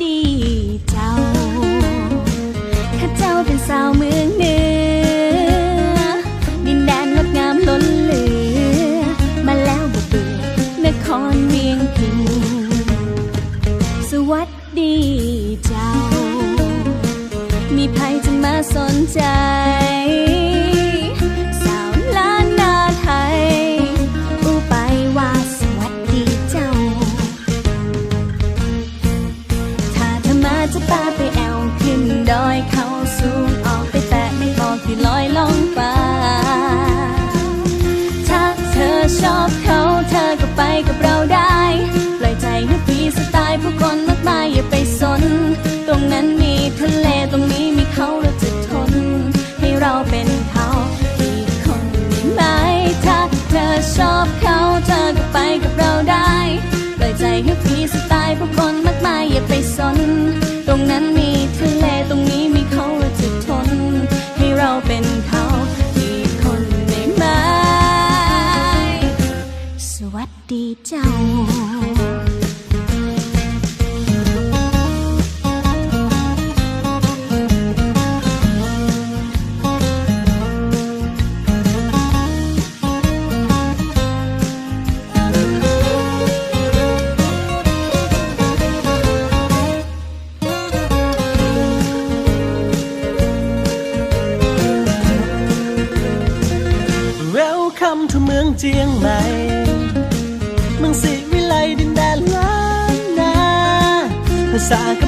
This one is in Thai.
ดีเจ้า ข้าเจ้าเป็นสาวเมืองเหนือ ดินแดนงดงามล้นเหลือ มาแล้วบ่เบื่อนครเมียงพิงสวัสดีเจ้า มีใครจะมาสนใจ ไปแอวขึ้นดอยเขาสูงออกไปแตะไม่อกที่ลอยลงฟ้ถ้าเธอชอบเขาเธอก็ไปกับเราได้ปล่อยใจให้ฟรีสไตล์ผู้คนมากมายอย่าไปสน ตรงนั้นมีทะเลตรงนี้มีเขาเราจะทน ให้เราเป็นเขาอีกคนไหมถ้าเธอชอบเขาเธอก็ไปกับเราได้ปล่อยใจให้ฟรีสไตล์ผู้คน วัสดีเจ้าเมืองเจียงใหม่ สิวิไลดินแดนล้านนาภาษาก